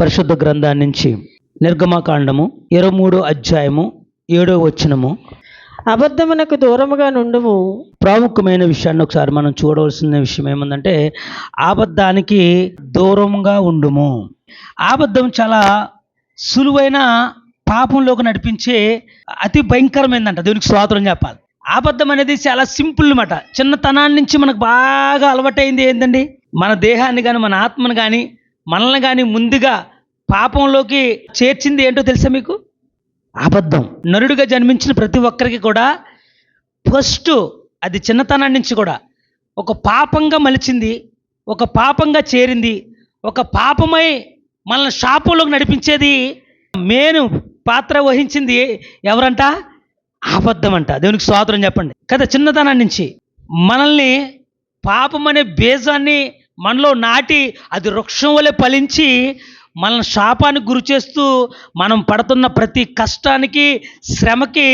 పరిశుద్ధ గ్రంథాన్ని నుంచి నిర్గమకాండము ఇరవై మూడో అధ్యాయము ఏడో వచనము. అబద్ధమునకు దూరముగా నుండుము. ప్రాముఖ్యమైన విషయాన్ని ఒకసారి మనం చూడవలసిన విషయం ఏముందంటే ఆబద్ధానికి దూరంగా ఉండుము. ఆబద్ధం చాలా సులువైన పాపంలోకి నడిపించే అతి భయంకరమైందంట దేవునికి స్వాతంత్రం చెప్పాలి. ఆబద్ధం అనేది చాలా సింపుల్ అనమాట చిన్నతనాన్ని నుంచి మనకు బాగా అలవాటైంది ఏంటండి మన దేహాన్ని కానీ మన ఆత్మను కానీ మనల్ని కానీ ముందుగా పాపంలోకి చేర్చింది ఏంటో తెలుసా మీకు? అబద్ధం. నరుడిగా జన్మించిన ప్రతి ఒక్కరికి కూడా ఫస్ట్ అది చిన్నతనం నుంచి కూడా ఒక పాపంగా మలిచింది ఒక పాపంగా చేరింది ఒక పాపమై మనల్ని శాపంలోకి నడిపించేది మేను పాత్ర వహించింది ఎవరంట? అబద్ధం అంట దేవునికి స్వాతంత్రం చెప్పండి. కదా చిన్నతనం నుంచి మనల్ని పాపం అనే బీజాన్ని మనలో నాటి అది వృక్షం వలె ఫలించి మనల్ని శాపానికి గురి చేస్తూ మనం పడుతున్న ప్రతి కష్టానికి శ్రమకి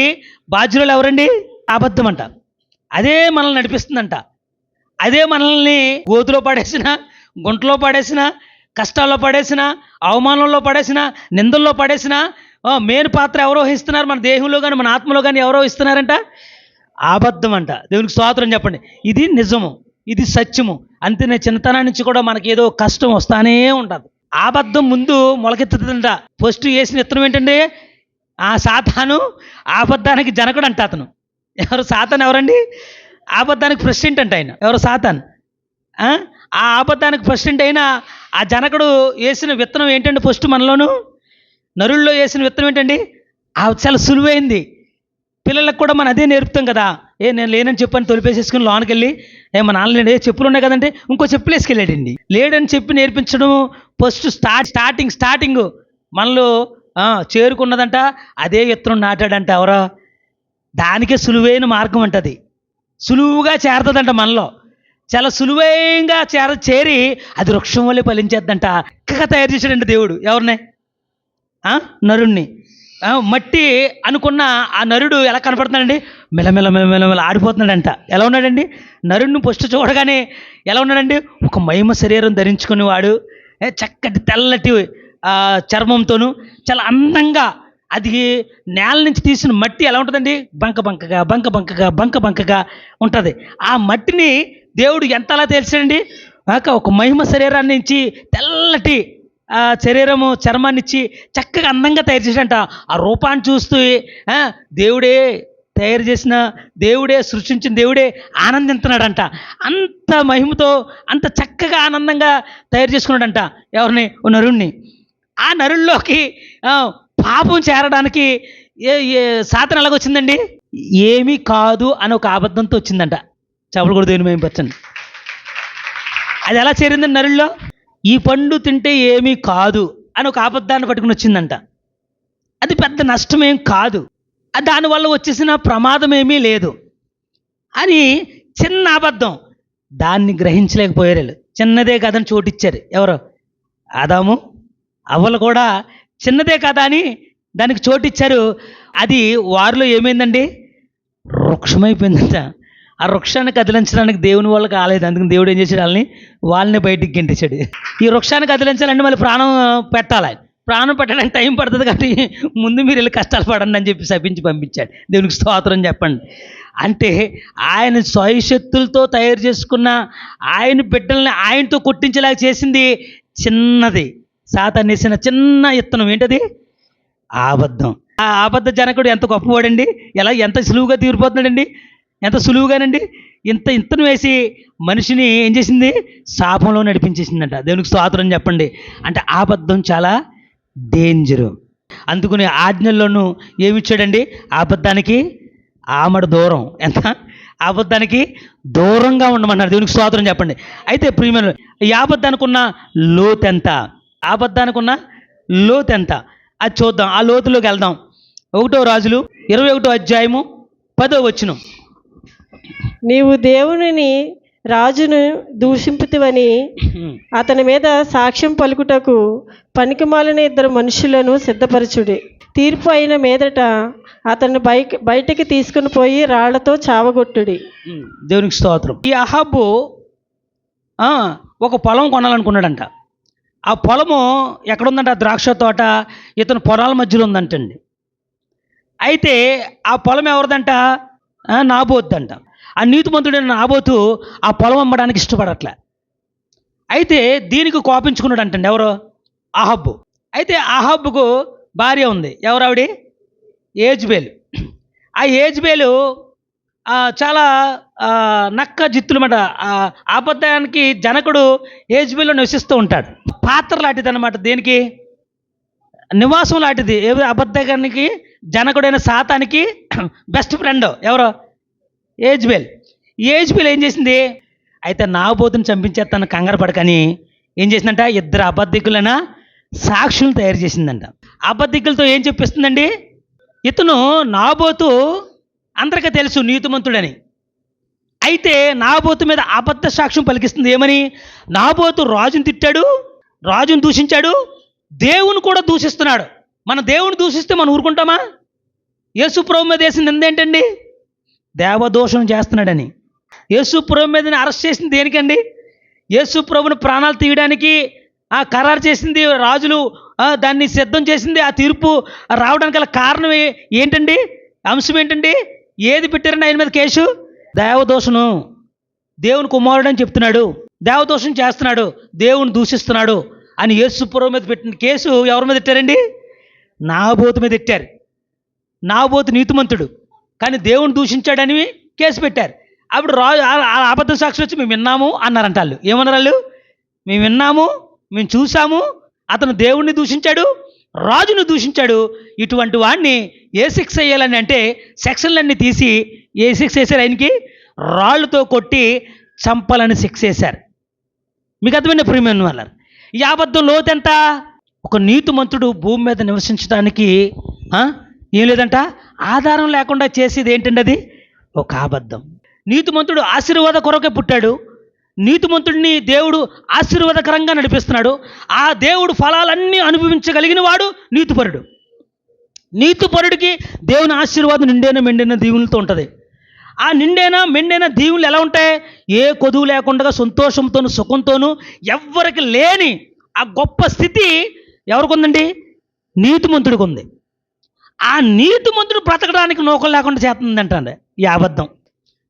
బాధ్యులు ఎవరండి? అబద్ధం అంట అదే మనల్ని నడిపిస్తుందంట. అదే మనల్ని గోతులో పడేసిన గుంటలో పడేసిన కష్టాల్లో పడేసిన అవమానంలో పడేసిన నిందల్లో పడేసిన ఆ, మేలు పాత్ర ఎవరో వహిస్తున్నారు? మన దేహంలో కానీ మన ఆత్మలో కానీ ఎవరో ఇస్తున్నారంట అబద్ధం అంట దేవునికి స్వాతంత్రం చెప్పండి. ఇది నిజము. ఇది సత్యము. అంతేనే చిన్నతనం నుంచి కూడా మనకి ఏదో కష్టం వస్తానే ఉంటుంది. అబద్ధం ముందు మొలకెత్తుతుందంట. ఫస్ట్ వేసిన విత్తనం ఏంటండి? ఆ సాతాను ఆబద్ధానికి జనకుడు అంట అతను. ఎవరు సాతాన్ ఎవరండి? ఆబద్ధానికి ప్రెసిడెంట్ అంట ఆయన. ఎవరు సాతాన్? ఆ ఆబద్ధానికి ప్రెసిడెంట్ అయిన ఆ జనకుడు వేసిన విత్తనం ఏంటండి ఫస్ట్ మనలోను? నరుల్లో వేసిన విత్తనం ఏంటండి? ఆ చాలా సులువైంది. పిల్లలకు కూడా మనం అదే నేర్పుతాం కదా. ఏ నేను లేనని చెప్పని తొలిపేసేసుకుని లోనికి వెళ్ళి ఏ మా నాన్న ఏ చెప్పులు ఉన్నాయి కదంటే ఇంకో చెప్పులు వేసుకెళ్ళాడండి లేడని చెప్పి నేర్పించడం ఫస్ట్ స్టార్ట్ స్టార్టింగ్ స్టార్టింగ్ మనలో చేరుకున్నదంట అదే ఎత్తును నాటాడంట ఎవరో. దానికే సులువైన మార్గం అంటది. సులువుగా చేరతదంట మనలో. చాలా సులువైనగా చేర చేరి అది వృక్షం వల్లే ఫలించేద్దంట. చక్కగా తయారు చేశాడంట దేవుడు. ఎవరిని? నరుణ్ణి. మట్టి అనుకున్న ఆ నరుడు ఎలా కనపడుతున్నాడండి? మెలమెల మెలమెల ఆడిపోతున్నాడంట ఎలా ఉన్నాడండి? నరుడిని ఫస్ట్ చూడగానే ఎలా ఉన్నాడండి? ఒక మహిమ శరీరం ధరించుకుని వాడు ఏ, చక్కటి తెల్లటి చర్మంతోనూ చర్మంతోను చాలా అందంగా అది నేల నుంచి తీసిన మట్టి ఎలా ఉంటుందండి? బంక బంకగా బంక బంకగా బంక బంకగా ఉంటుంది. ఆ మట్టిని దేవుడు ఎంతలా తెలిసాడండి ఒక మహిమ శరీరాన్ని నుంచి తెల్లటి శరీరము చర్మాన్ని ఇచ్చి చక్కగా అందంగా తయారు చేసినట్ట ఆ రూపాన్ని చూస్తూ దేవుడే తయారు చేసిన దేవుడే సృష్టించిన దేవుడే ఆనందిస్తున్నాడంట అంత మహిమతో అంత చక్కగా ఆనందంగా తయారు చేసుకున్నాడంట. ఎవరిని? ఓ నరుణ్ణి. ఆ నరుల్లోకి పాపం చేరడానికి ఏ ఏ సాధన ఎలాగొచ్చిందండి? ఏమీ కాదు అని ఒక అబద్ధంతో వచ్చిందంట. చెప్పలు కూడా దేని మేము పచ్చండి అది ఎలా చేరిందండి నరుల్లో? ఈ పండు తింటే ఏమీ కాదు అని ఒక అబద్ధాన్ని పట్టుకుని వచ్చిందంట. అది పెద్ద నష్టమేం కాదు. దానివల్ల వచ్చేసిన ప్రమాదం ఏమీ లేదు. అని చిన్న అబద్ధం. దాన్ని గ్రహించలేకపోయారు. చిన్నదే కదని చోటిచ్చారు ఎవరు? ఆదాము. అవ్వలు కూడా చిన్నదే కదా అని దానికి చోటిచ్చారు అది వారిలో ఏమైందండి? వృక్షమైపోయిందంట. ఆ వృక్షాన్ని కదిలించడానికి దేవుని వాళ్ళు కాలేదు అందుకని దేవుడు ఏం చేశాడు? వాళ్ళని వాళ్ళని బయటికి గెంటించాడు. ఈ వృక్షాన్ని కదిలించాలంటే మళ్ళీ ప్రాణం పెట్టాలి. ప్రాణం పెట్టడానికి టైం పడుతుంది కాబట్టి ముందు మీరు వెళ్ళి కష్టాలు పడండి అని చెప్పి శపించి పంపించాడు. దేవునికి స్తోత్రం చెప్పండి. అంటే ఆయన స్వయశక్తులతో తయారు చేసుకున్న ఆయన బిడ్డల్ని ఆయనతో కొట్టించేలాగా చేసింది చిన్నది. సాతాన్నేసిన చిన్న ఇత్తనం. ఏంటది? అబద్ధం ఆ అబద్ధ జనకుడు ఎంత గొప్పవాడండి? ఎలా ఎంత సులువుగా తీరిపోతున్నాడండి? ఎంత సులువుగానండి? ఇంత ఇంతను వేసి మనిషిని ఏం చేసింది? శాపంలో నడిపించేసిందంట. దేవునికి స్తోత్రం చెప్పండి. అంటే అబద్ధం చాలా డేంజరు అందుకుని ఆజ్ఞల్లోనూ ఏమిచ్చాడండి అబద్ధానికి ఆమడ దూరం. ఎంత? అబద్ధానికి దూరంగా ఉండమన్నారు. దేవునికి స్తోత్రం చెప్పండి. అయితే ప్రియమైన ఈ అబద్ధానికి ఉన్న లోతు ఎంత? అబద్ధానికి ఉన్న లోతు ఎంత? అది చూద్దాం. ఆ లోతులోకి వెళ్దాం. ఒకటో రాజులు ఇరవై ఒకటో అధ్యాయము పదో వచ్చినం నీవు దేవునిని రాజును దూషింపుతివని అతని మీద సాక్ష్యం పలుకుటకు పనికిమాలిన ఇద్దరు మనుషులను సిద్ధపరచుడి. తీర్పు అయిన మీదట అతన్ని బయట బయటకి తీసుకుని పోయి రాళ్ళతో చావగొట్టుడి. దేవునికి స్తోత్రం. ఈ అహాబు ఒక పొలం కొనాలనుకున్నాడంట. ఆ పొలము ఎక్కడుందంట? ఆ ద్రాక్ష తోట ఇతను పొలాల మధ్యలో ఉందంటండి. అయితే ఆ పొలం ఎవరిదంట? నాబోద్దంట. ఆ నీతిమంతుడైన నాబోతు ఆ పొలం అమ్మడానికి ఇష్టపడట్లే. అయితే దీనికి కోపించుకున్నాడు అంటండి ఎవరు? అహబ్బు. అయితే అహబ్బుకు భార్య ఉంది. ఎవరావిడి ఏజ్బేల్. ఆ ఏజ్బేలు చాలా నక్క జిత్తులమాట. అబద్ధానికి జనకుడు ఏజ్బేలో నివసిస్తూ ఉంటాడు. పాత్ర లాంటిది అనమాట దేనికి. నివాసం లాంటిది. ఏ అబద్ధానికి జనకుడైన సాతానికి బెస్ట్ ఫ్రెండ్ ఎవరు? ఏజ్బెల్. ఏజ్బెల్ ఏం చేసింది? అయితే నాగబోతుని చంపించేస్తాను కంగారు పడకని ఏం చేసిందంట? ఇద్దరు అబద్ధికులైన సాక్షులను తయారు చేసిందంట. అబద్ధికులతో ఏం చెప్పిస్తుందండి? ఇతను నాబోతు అందరికీ తెలుసు నీతిమంతుడని. అయితే నాబోతు మీద అబద్ధ సాక్ష్యం పలికిస్తుంది ఏమని? నాబోతు రాజుని తిట్టాడు రాజును దూషించాడు దేవుని కూడా దూషిస్తున్నాడు. మన దేవుని దూషిస్తే మనం ఊరుకుంటామా? యేసు ప్రభు మీద వేసింది ఎందేంటండి? దేవదోషం చేస్తున్నాడని. యేసు ప్రభు మీద అరెస్ట్ చేసింది దేనికండి? యేసు ప్రభుని ప్రాణాలు తీయడానికి ఆ ఖరారు చేసింది రాజులు దాన్ని సిద్ధం చేసింది ఆ తీర్పు రావడానికి గల కారణం ఏంటండి? అంశం ఏంటండి? ఏది పెట్టారండి ఆయన మీద కేసు? దేవదోషను దేవుని కుమారుడు అని చెప్తున్నాడు. దేవదోషం చేస్తున్నాడు. దేవుని దూషిస్తున్నాడు అని యేసు ప్రభు మీద పెట్టిన కేసు ఎవరి మీద పెట్టారండి? నాబోతు మీద ఎట్టారు? నాబోతు నీతిమంతుడు. కానీ దేవుని దూషించాడని కేసు పెట్టారు. అప్పుడు రాజు ఆ- అబద్ధ సాక్షి వచ్చి మేము విన్నాము అన్నారంట వాళ్ళు. ఏమన్నారు వాళ్ళు? మేము విన్నాము మేము చూసాము అతను దేవుణ్ణి దూషించాడు రాజును దూషించాడు. ఇటువంటి వాడిని ఏ శిక్ష వేయాలని అంటే సెక్షన్లన్నీ తీసి ఏ శిక్ష వేశారు ఆయనకి? రాళ్ళతో కొట్టి చంపాలని శిక్ష వేశారు. మీకు అర్థమైన ప్రీమియం వాళ్ళ? ఈ అబద్ధం లోతెంత ఒక నీతిమంతుడు భూమి మీద నివసించడానికి ఏం లేదంట? ఆధారం లేకుండా చేసేది ఏంటండి అది? ఒక అబద్ధం. నీతిమంతుడు ఆశీర్వాద కొరకే పుట్టాడు. నీతిమంతుడిని దేవుడు ఆశీర్వాదకరంగా నడిపిస్తున్నాడు. ఆ దేవుడు ఫలాలన్నీ అనుభవించగలిగిన వాడు నీతిపరుడు. నీతిపరుడికి దేవుని ఆశీర్వాదం నిండైన మెండైన దీవులతో ఉంటుంది. ఆ నిండైన మెండైన దీవులు ఎలా ఉంటాయి? ఏ కొదువు లేకుండా సంతోషంతోనూ సుఖంతోనూ ఎవ్వరికి లేని ఆ గొప్ప స్థితి ఎవరికి ఉందండి నీతిమంతుడికి ఉంది ఆ నీతిమంతుడు బ్రతకడానికి నూకలు లేకుండా చేస్తుందంటండి ఈ అబద్ధం.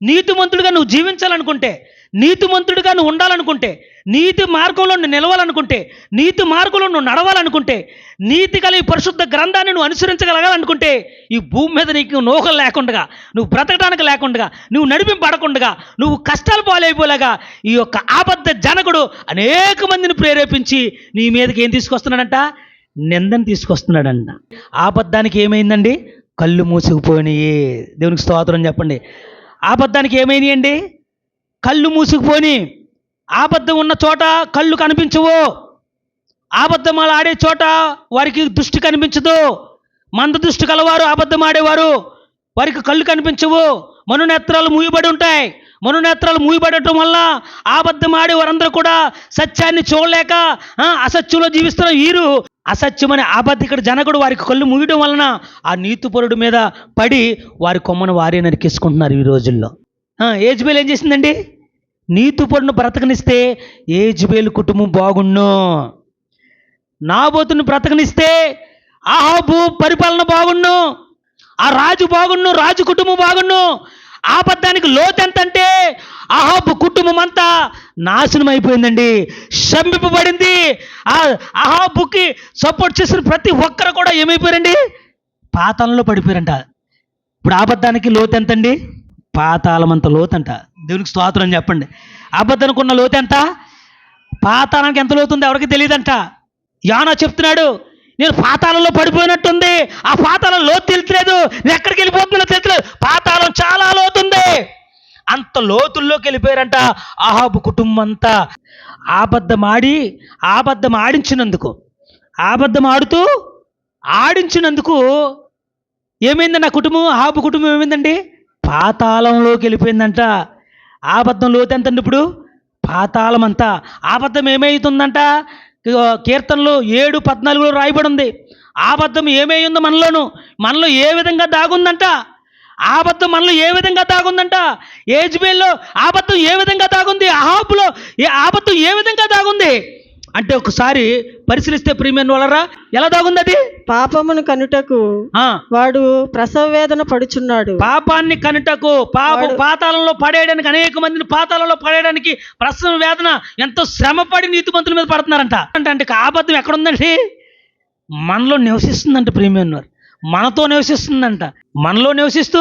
నీతిమంతుడిగా నువ్వు జీవించాలనుకుంటే నీతిమంతుడిగా నువ్వు ఉండాలనుకుంటే నీతి మార్గంలో నువ్వు నిలవాలనుకుంటే నీతి మార్గంలో నువ్వు నడవాలనుకుంటే నీతి కలిగి పరిశుద్ధ గ్రంథాన్ని నువ్వు అనుసరించగలగాలనుకుంటే ఈ భూమి మీద నీకు నూకలు లేకుండా నువ్వు బ్రతకడానికి లేకుండా నువ్వు నడిపింపడకుండా నువ్వు కష్టాలు పాలైపోలేగా ఈ యొక్క ఆబద్ధ జనకుడు అనేక మందిని ప్రేరేపించి నీ మీదకి ఏం తీసుకొస్తున్నాడంట? నిందని తీసుకొస్తున్నాడంట. ఆబద్ధానికి ఏమైందండి? కళ్ళు మూసుకుపోయినాయి. దేవునికి స్తోత్రం చెప్పండి. ఆబద్ధానికి ఏమైనాయండి? కళ్ళు మూసుకుపోని ఆబద్ధం ఉన్న చోట కళ్ళు కనిపించవు. అబద్ధం ఆడే చోట వారికి దృష్టి కనిపించదు. మంద దృష్టి కలవారు అబద్ధం ఆడేవారు. వారికి కళ్ళు కనిపించవు. మనునేత్రాలు మూయబడి ఉంటాయి. మనునేత్రాలు మూయబడటం వల్ల అబద్ధం ఆడే వారందరూ కూడా సత్యాన్ని చూడలేక అసత్యంలో జీవిస్తున్న వీరు. అసత్యమనే అబద్ధికుడు జనకుడు వారికి కళ్ళు మూయడం వలన ఆ నీతిపరుడు మీద పడి వారి కొమ్మను వారే నరికేసుకుంటున్నారు ఈ రోజుల్లో. ఆ, ఏజ్బేల్ ఏం చేసిందండి? నీతిపరుడును బ్రతకనిస్తే ఏజ్బేలు కుటుంబం బాగుండు. నాబోతును బ్రతకనిస్తే ఆహాబు పరిపాలన బాగుండు. ఆ రాజు బాగుండు రాజు కుటుంబం బాగుండు. ఆపద్దానికి లోతు ఎంతంటే అహాబు కుటుంబం అంతా నాశనం అయిపోయిందండి శంపింపబడింది ఆ అహాబుకి సపోర్ట్ చేసిన ప్రతి ఒక్కరు కూడా ఏమైపోయారండి? పాతాళంలో పడిపోయారంట. ఇప్పుడు ఆపద్దానికి లోతు ఎంతండి పాతాళం అంత లోతంట. దేవునికి స్తోత్రం చెప్పండి. అబద్ధానికి ఉన్న లోతు ఎంత? పాతాళానికి ఎంత లోతుంది ఎవరికి తెలియదంట. యానా చెప్తున్నాడు నేను పాతాళంలో పడిపోయినట్టుంది. ఆ పాతాళం లోతు తెలియలేదు నేను ఎక్కడికి వెళ్ళిపోతుందో తెలియలేదు పాతాళం చాలా లోతుంది అంత లోతుల్లోకి వెళ్ళిపోయారంట ఆహాబు కుటుంబం అంతా. ఆబద్ధం ఆడి ఆబద్ధం ఆడించినందుకు ఆబద్ధం ఆడుతూ ఆడించినందుకు ఏమైంది నా కుటుంబం? ఆహాబు కుటుంబం ఏమైందండి? పాతాళంలోకి వెళ్ళిపోయిందంట. ఆబద్ధం లోతెంతండి ఇప్పుడు? పాతాళమంతా. ఆబద్ధం ఏమవుతుందంట కీర్తనలు ఏడు పద్నాలుగులో రాయబడి ఉంది ఆబద్ధం ఏమైందో మనలోను? మనలో ఏ విధంగా దాగుందంట? ఆబద్ధం మనలో ఏ విధంగా దాగుందంట? ఏజ్బేల్లో ఆబద్ధం ఏ విధంగా దాగుంది? అహాబులో ఏ ఆబద్ధం ఏ విధంగా దాగుంది? అంటే ఒకసారి పరిశీలిస్తే ప్రియమైన వాళ్ళరా? ఎలా దాగుంది అది పాపమును కనుటకు ఆ, వాడు ప్రసవ వేదన పడుచున్నాడు. పాపాన్ని కనుటకు పాపం పాతాళంలో పడేయడానికి అనేక మందిని పాతాళంలో పడేయడానికి ప్రసవ వేదన ఎంతో శ్రమపడి నీతిమంతుల మీద పడుతున్నారంట. అంటే అంటే ఆబద్ధం ఎక్కడుందండి? మనలో నివసిస్తుందంట ప్రీమియం వారు. మనతో నివసిస్తుందంట. మనలో నివసిస్తూ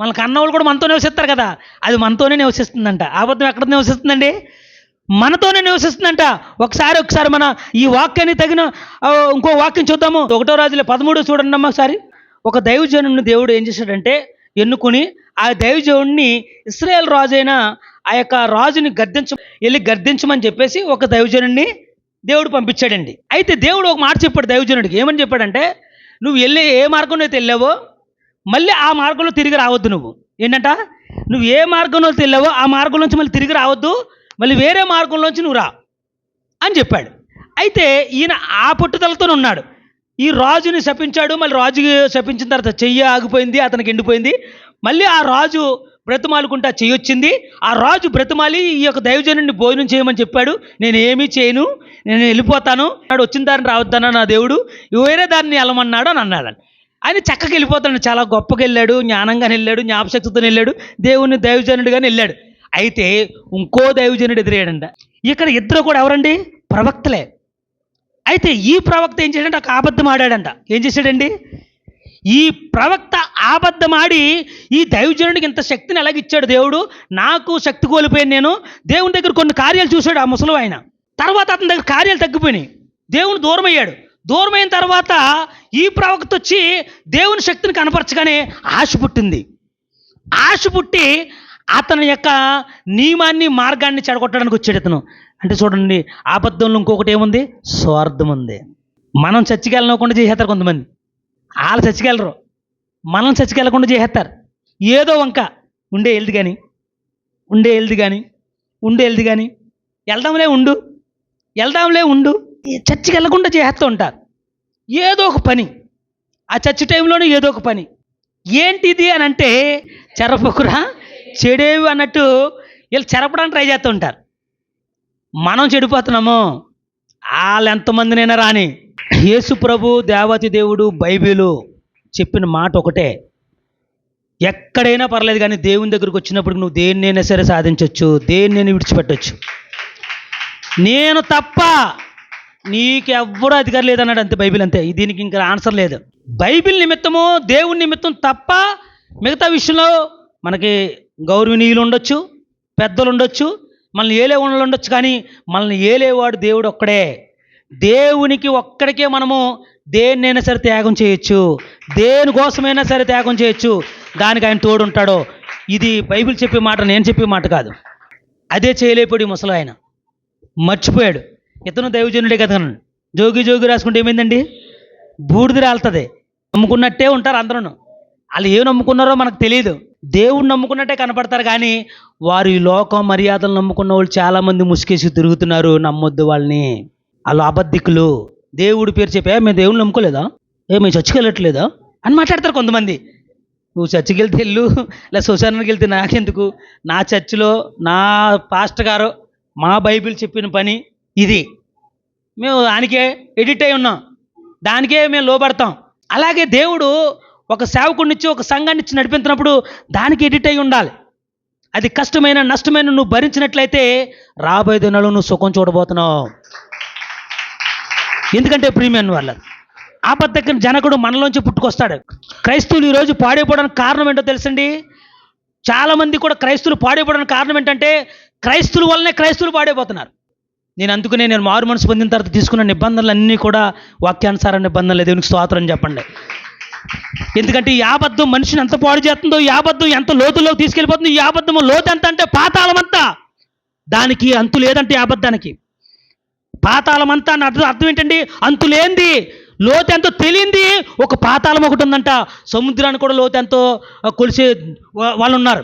మన కన్నవాళ్ళు కూడా మనతో నివసిస్తారు కదా. అది మనతోనే నివసిస్తుందంట. ఆబద్ధం ఎక్కడ నివసిస్తుందండి? మనతోనే నివసిస్తుందంట. ఒకసారి ఒకసారి మన ఈ వాక్యాన్ని తగిన ఇంకో వాక్యం చూద్దాము. ఒకటో రాజులో పదమూడు చూడండి అమ్మ ఒకసారి. ఒక దైవజనుడిని దేవుడు ఏం చేశాడంటే ఎన్నుకొని ఆ దైవజనుడిని ఇస్రాయేల్ రాజు ఆ యొక్క రాజుని గద్దించ వెళ్ళి గద్దించమని చెప్పేసి ఒక దైవజనుడిని దేవుడు పంపించాడండి. అయితే దేవుడు ఒక మాట చెప్పాడు దైవజనుడికి. ఏమని చెప్పాడంటే నువ్వు వెళ్ళి ఏ మార్గంలో అయితే వెళ్ళావో మళ్ళీ ఆ మార్గంలో తిరిగి రావద్దు నువ్వు. ఏంటంట? నువ్వు ఏ మార్గంలో వెళ్ళావో ఆ మార్గంలోంచి మళ్ళీ తిరిగి రావద్దు. మళ్ళీ వేరే మార్గంలోంచి నువ్వు రా అని చెప్పాడు. అయితే ఈయన ఆ పట్టుదలతో ఉన్నాడు. ఈ రాజుని శపించాడు మళ్ళీ రాజు శపించిన తర్వాత చెయ్యి ఆగిపోయింది అతనికి ఎండిపోయింది. మళ్ళీ ఆ రాజు బ్రతిమాలుకుంటా చెయ్యి వచ్చింది. ఆ రాజు బ్రతిమాలి ఈ యొక్క దైవజనుడిని భోజనం చేయమని చెప్పాడు. నేను ఏమీ చేయను నేను వెళ్ళిపోతాను. నాడు వచ్చిన దారిని రావద్దన్నా నా దేవుడు వేరే దారిని వెళ్ళమన్నాడు అని అన్నాడు ఆయన చక్కగా వెళ్ళిపోతాడు చాలా గొప్పగా వెళ్ళాడు జ్ఞానంగా వెళ్ళాడు జ్ఞాపశక్తితో వెళ్ళాడు దేవుని దైవజనుడిగానే వెళ్ళాడు. అయితే ఇంకో దైవజనుడు ఎదురయ్యాడంట. ఇక్కడ ఇద్దరు కూడా ఎవరండి? ప్రవక్తలే. అయితే ఈ ప్రవక్త ఏం చేశాడంటే ఒక అబద్ధం ఆడాడంట. ఏం చేశాడండి? ఈ ప్రవక్త ఆబద్ధమాడి ఆడి ఈ దైవజనుడికి ఇంత శక్తిని ఎలాగిచ్చాడు దేవుడు? నాకు శక్తి కోల్పోయాను నేను. దేవుని దగ్గర కొన్ని కార్యాలు చూశాడు ఆ ముసలు ఆయన. తర్వాత అతని దగ్గర కార్యాలు తగ్గిపోయినాయి. దేవుని దూరం అయ్యాడు దూరమైన తర్వాత ఈ ప్రవక్త వచ్చి దేవుని శక్తిని కనపరచగానే ఆశ పుట్టింది. ఆశ పుట్టి అతని యొక్క నియమాన్ని మార్గాన్ని చెడగొట్టడానికి వచ్చాడు అతను అంటే చూడండి ఆబద్ధంలో ఇంకొకటి ఏముంది? స్వార్థం ఉంది. మనం చర్చికి వెళ్ళకుండా చేసేస్తారు కొంతమంది. వాళ్ళు చర్చికి వెళ్ళరు. మనం చర్చికి వెళ్ళకుండా చేసేస్తారు. ఏదో వంక. ఉండే వెళ్ది కానీ ఉండే వెళ్ది కానీ ఉండే వెళ్ది కానీ వెళ్దాంలే ఉండు. వెళ్దాంలే ఉండు. చచ్చికెళ్ళకుండా చర్చికి వెళ్ళకుండా చేస్తూ ఉంటారు. ఏదో ఒక పని. ఆ చర్చి టైంలోనే ఏదో ఒక పని. ఏంటిది అని అంటే చెరపకురా చెడేవి అన్నట్టు వీళ్ళు చెరపడానికి ట్రై చేస్తూ ఉంటారు మనం చెడిపోతున్నాము. వాళ్ళు ఎంతమందినైనా రాని యేసు ప్రభు దేవతి దేవుడు బైబిలు చెప్పిన మాట ఒకటే. ఎక్కడైనా పర్లేదు కానీ దేవుని దగ్గరకు వచ్చినప్పుడు నువ్వు దేన్నైనా సరే సాధించవచ్చు దేన్నైనా విడిచిపెట్టవచ్చు నేను తప్ప నీకెవ్వరూ అధికారం లేదన్నాడు అంతే బైబిల్ అంతే. దీనికి ఇంకా ఆన్సర్ లేదు. బైబిల్ నిమిత్తము దేవుని నిమిత్తం తప్ప మిగతా విషయంలో మనకి గౌరవనీయులు ఉండొచ్చు పెద్దలు ఉండొచ్చు మనల్ని ఏలే వాళ్ళు ఉండొచ్చు కానీ మనల్ని ఏలేవాడు దేవుడు ఒక్కడే. దేవునికి ఒక్కడికే మనము దేన్నైనా సరే త్యాగం చేయొచ్చు దేనికోసమైనా సరే త్యాగం చేయొచ్చు. దానికి ఆయన తోడుంటాడో ఇది బైబిల్ చెప్పే మాట నేను చెప్పే మాట కాదు. అదే చేయలేకపోయి ముసలు ఆయన మర్చిపోయాడు. ఇతను దైవజనుడే కదా జోగి జోగి రాసుకుంటే ఏమైందండి? బూడిద రాలుతుంది. నమ్ముకున్నట్టే ఉంటారు అందరూ వాళ్ళు ఏం నమ్ముకున్నారో మనకు తెలియదు దేవుడు నమ్ముకున్నట్టే కనపడతారు కానీ వారు ఈ లోకం మర్యాదలు నమ్ముకున్న వాళ్ళు చాలామంది ముసుకేసి తిరుగుతున్నారు నమ్మొద్దు వాళ్ళని. వాళ్ళు అబద్ధికులు. దేవుడి పేరు చెప్పా మేము దేవుని నమ్ముకోలేదా? ఏ మేము చచ్చికెళ్ళట్లేదా అని మాట్లాడతారు కొంతమంది. నువ్వు చర్చికి వెళ్తే వెళ్ళు లేదా సుశానానికి వెళ్తే నాకెందుకు? నా చర్చిలో నా పాస్టర్ గారు మా బైబిల్ చెప్పిన పని ఇది. మేము దానికే ఎడిట్ అయి ఉన్నాం. దానికే మేము లోబడతాం. అలాగే దేవుడు ఒక సేవకుడినిచ్చి ఒక సంఘాన్ని ఇచ్చి నడిపించినప్పుడు దానికి ఎడిట్ అయి ఉండాలి. అది కష్టమైన నష్టమైన నువ్వు భరించినట్లయితే రాబోయే దినాలు నువ్వు సుఖం చూడబోతున్నావు. ఎందుకంటే ప్రీమియం వల్ల ఆపద్దకి జనకుడు మనలోంచి పుట్టుకొస్తాడు. క్రైస్తవులు ఈరోజు పాడైపోవడానికి కారణం ఏంటో తెలుసండి? చాలామంది కూడా క్రైస్తువులు పాడైపోవడానికి కారణం ఏంటంటే క్రైస్తువుల వల్లనే క్రైస్తువులు పాడైపోతున్నారు. నేను అందుకనే నేను మారు మనసు పొందిన తర్వాత తీసుకున్న నిబంధనలు అన్నీ కూడా వాక్యానుసార నిబంధనలు. దేవునికి స్తోత్రం చెప్పండి. ఎందుకంటే ఈ ఆబద్ధం మనిషిని ఎంత పాడు చేస్తుందో ఈ ఆబద్ధం ఎంత లోతులోకి తీసుకెళ్ళిపోతుందో ఈ ఆబద్ధం లోతు ఎంత అంటే పాతాళమంతా దానికి అంతు లేదంటే ఈ అబద్ధానికి పాతాళమంతా అని అర్థం అర్థం ఏంటండి? అంతు లేనిది లోతు ఎంతో తెలియంది ఒక పాతాళం ఒకటి ఉందంట. సముద్రాన్ని కూడా లోతు ఎంతో కొలిసే వాళ్ళు ఉన్నారు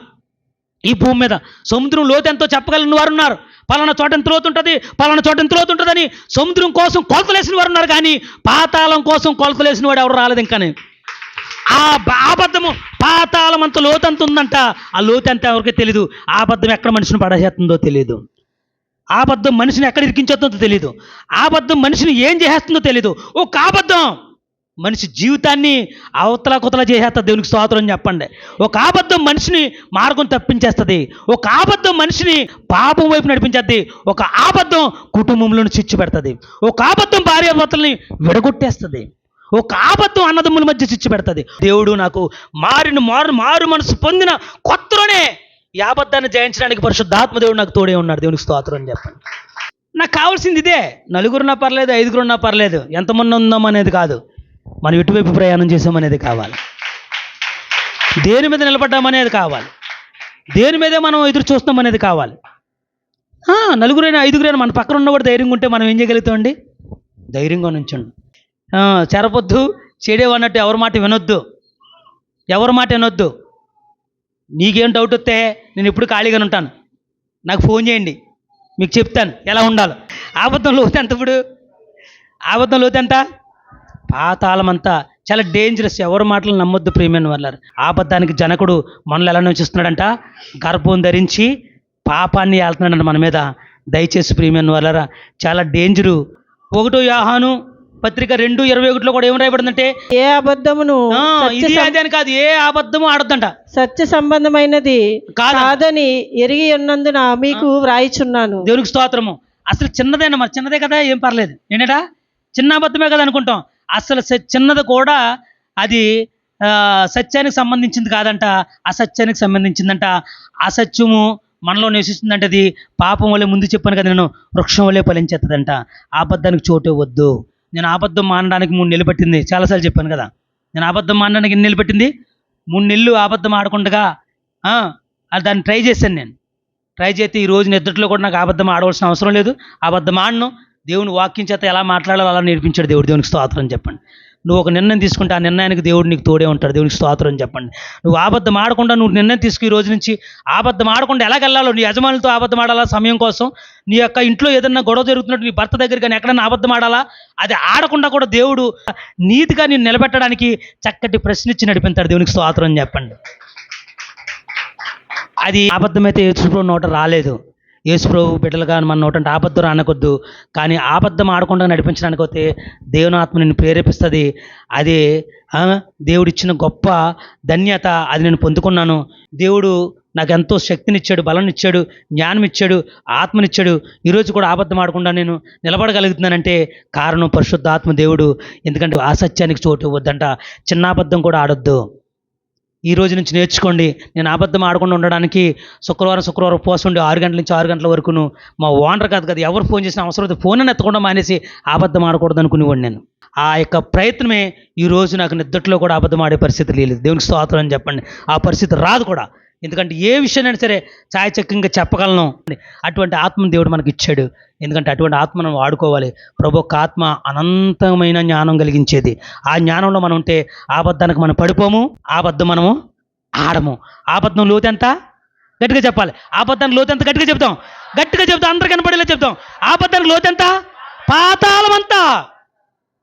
ఈ భూమి మీద సముద్రం లోతు ఎంతో చెప్పగలిగిన వారు ఉన్నారు పలానా చోట ఎంత లోతు ఉంటుంది? పలానా చోట ఎంత లోతు ఉంటుందని సముద్రం కోసం కొలతలేసిన వారు ఉన్నారు కానీ పాతాళం కోసం కొలతలేసిన వాడు ఎవరు రాలేదు ఇంకానే. ఆ అబద్ధము పాతాళం అంత లోతంత ఉందంట ఆ లోతు అంత ఎవరికి తెలియదు ఆ అబద్ధం ఎక్కడ మనిషిని పడేసేస్తుందో తెలియదు ఆబద్ధం మనిషిని ఎక్కడ ఇరికించేస్తుందో తెలియదు ఆబద్ధం మనిషిని ఏం చేసేస్తుందో తెలియదు ఒక కాబద్ధం మనిషి జీవితాన్ని అవతల కుతల చేసేస్తుంది దేవునికి స్తోత్రం చెప్పండి. ఒక ఆబద్ధం మనిషిని మార్గం తప్పించేస్తుంది. ఒక ఆబద్ధం మనిషిని పాపం వైపు నడిపించేస్తుంది ఒక ఆబద్ధం కుటుంబంలో చిచ్చు పెడుతుంది. ఒక ఆబద్ధం భార్యాభర్తల్ని విడగొట్టేస్తుంది. ఒక ఆపత్తు అన్నదమ్ముల మధ్య చిచ్చు పెడుతుంది. దేవుడు నాకు మారిన మారు మారు మనసు పొందిన కొత్తలోనే ఈ ఆబద్ధాన్ని జయించడానికి పరిశుద్ధాత్మ దేవుడు నాకు తోడే ఉన్నాడు. దేవునికి స్తోత్రం అని చెప్పండి. నాకు కావాల్సింది ఇదే. నలుగురున్నా పర్లేదు ఐదుగురున్నా పర్లేదు. ఎంతమంది ఉందాం అనేది కాదు. మనం ఇటువైపు ప్రయాణం చేసామనేది కావాలి. దేని మీద నిలబడ్డామనేది కావాలి. దేని మీదే మనం ఎదురు చూస్తామనేది కావాలి. నలుగురైనా ఐదుగురైనా మన పక్కన ఉన్నవాడు ధైర్యంగా ఉంటే మనం ఏం చేయగలుగుతామండి? ధైర్యంగా నుంచండి చెరపొద్దు చెడే అన్నట్టు ఎవరి మాట వినొద్దు. ఎవరి మాట వినొద్దు. నీకేం డౌట్ వస్తే నేను ఎప్పుడు ఖాళీగానే ఉంటాను. నాకు ఫోన్ చేయండి. మీకు చెప్తాను. ఎలా ఉండాలి. ఆబద్ధం లోతు ఎంత ఇప్పుడు? ఆబద్ధం లోతు ఎంత? పాతాళం అంతా చాలా డేంజరస్ ఎవరి మాటలు నమ్మొద్దు ప్రియమైన వాళ్ళారు. ఆబద్ధానికి జనకుడు మనల్ని ఎలా నివసిస్తున్నాడంట? గర్భం ధరించి పాపాన్ని వెళ్తున్నాడంట మన మీద. దయచేసి ప్రియమైన వాళ్ళారా చాలా డేంజరు ఒకటో యాహాను పత్రిక రెండు ఇరవై ఒకటిలో కూడా ఏం రాయబడిందంటే ఏ అబద్ధమును ఇది సం- అదే అని కాదు ఏ అబద్ధము ఆడొద్దంట. సత్య సంబంధమైనది కాదు. కాదని ఎరిగి ఉన్నందున మీకు వ్రాయిచున్నాను. దేవునికి స్తోత్రము. అసలు చిన్నదేనా మరి? చిన్నదే కదా ఏం పర్లేదు. ఏంటట? చిన్న అబద్ధమే కదా అనుకుంటాం. అసలు చిన్నది కూడా అది సత్యానికి సంబంధించింది కాదంట అసత్యానికి సంబంధించిందంట. అసత్యము మనలో నివసిస్తుందంటే అది పాపం వల్లే ముందు చెప్పాను కదా నేను వృక్షం వల్లే ఫలించేస్తుందంట అబద్ధానికి చోటు ఇవ్వద్దు. నేను అబద్ధం మానడానికి మూడు నెలలు పట్టింది. చాలాసార్లు చెప్పాను కదా. నేను అబద్ధం మానడానికి ఎన్ని నెలలు పట్టింది? మూడు నెలలు అబద్ధం ఆడకుండా అది దాన్ని ట్రై చేశాను నేను. ట్రై చేస్తే ఈ రోజు నిద్రలో కూడా నాకు అబద్ధం ఆడవలసిన అవసరం లేదు. అబద్ధం ఆడను. దేవుని వాక్యం చేత ఎలా మాట్లాడాలో అలా నేర్పించాడు దేవుడు. దేవునికి స్తోత్రం చెప్పండి. నువ్వు ఒక నిర్ణయం తీసుకుంటే ఆ నిర్ణయానికి దేవుడు నీకు తోడే ఉంటాడు. దేవునికి స్తోత్రం చెప్పండి. నువ్వు ఆబద్ధం ఆడకుండా నువ్వు నిర్ణయం తీసుకు ఈ రోజు నుంచి. ఆబద్ధం ఆడకుండా ఎలాగెళ్ళాలో నీ యజమానులతో ఆబద్ధం ఆడాలా సమయం కోసం? నీ యొక్క ఇంట్లో ఏదన్నా గొడవ జరుగుతున్నట్టు నీ భర్త దగ్గర కానీ ఎక్కడన్నా అబద్ధం ఆడాలా? అది ఆడకుండా కూడా దేవుడు నీతిగా నేను నిలబెట్టడానికి చక్కటి ప్రశ్నిచ్చి నడిపించాడు. దేవునికి స్తోత్రం చెప్పండి. అది అబద్ధమైతే యేసుప్రభు నోట రాలేదు. యేసుప్రభు బిడ్డలుగా మన నోట ఆబద్ధం రానకొద్దు. కానీ ఆబద్ధం ఆడకుండా నడిపించడానికి పోతే దేవుని ఆత్మ నిన్ను ప్రేరేపిస్తుంది. అది దేవుడిచ్చిన గొప్ప ధన్యత అది నేను పొందుకున్నాను. దేవుడు నాకు ఎంతో శక్తినిచ్చాడు బలనిచ్చాడు జ్ఞానం ఇచ్చాడు ఆత్మనిచ్చాడు. ఈరోజు కూడా ఆబద్ధం ఆడకుండా నేను నిలబడగలుగుతున్నానంటే కారణం పరిశుద్ధాత్మ దేవుడు. ఎందుకంటే ఆసత్యానికి చోటు ఇవ్వద్దంట. చిన్న అబద్ధం కూడా ఆడొద్దు. ఈ రోజు నుంచి నేర్చుకోండి. నేను అబద్ధం ఆడకుండా ఉండడానికి శుక్రవారం శుక్రవారం ఉపవాసం ఉండి ఆరు గంటల నుంచి ఆరు గంటల వరకును మా ఓనర్ కాదు కదా ఎవరు ఫోన్ చేసిన అవసరం అయితే ఫోన్ ఎత్తకుండా మానేసి అబద్ధం ఆడకూడదు అనుకునేవాడు నేను. ఆ యొక్క ప్రయత్నమే ఈ రోజు నాకు నిద్దట్లో కూడా అబద్ధం ఆడే పరిస్థితి లేదు. దేవునికి స్తోత్రం అని చెప్పండి. ఆ పరిస్థితి రాదు కూడా. ఎందుకంటే ఏ విషయాన్ని సరే ఛాయచక్యంగా చెప్పగలను. అటువంటి ఆత్మను దేవుడు మనకి ఇచ్చాడు ఎందుకంటే అటువంటి ఆత్మను వాడుకోవాలి. ప్రభు యొక్క ఆత్మ అనంతమైన జ్ఞానం కలిగించేది. ఆ జ్ఞానంలో మనం ఉంటే ఆబద్ధానికి మనం పడిపోము. ఆబద్ధం మనము ఆడము. ఆబద్ధం లోతు ఎంత? గట్టిగా చెప్పాలి. ఆబద్ధానికి లోతెంత గట్టిగా చెప్తాం గట్టిగా చెప్తాం అందరు కనపడేలా చెప్తాం ఆబద్ధానికి లోతు ఎంత? పాతాళం అంతా.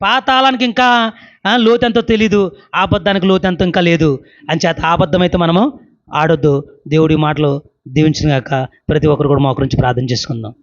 పాతాళానికి ఇంకా లోతెంతో లోతు ఎంతో తెలీదు. ఆబద్ధానికి లోతు ఇంకా లేదు. అని చేత ఆబద్ధమైతే మనము ఆడొద్దు. దేవుడి మాటలు దీవించిన గాక ప్రతి ఒక్కరు కూడా మా గురించి ప్రార్థన చేసుకుందాం.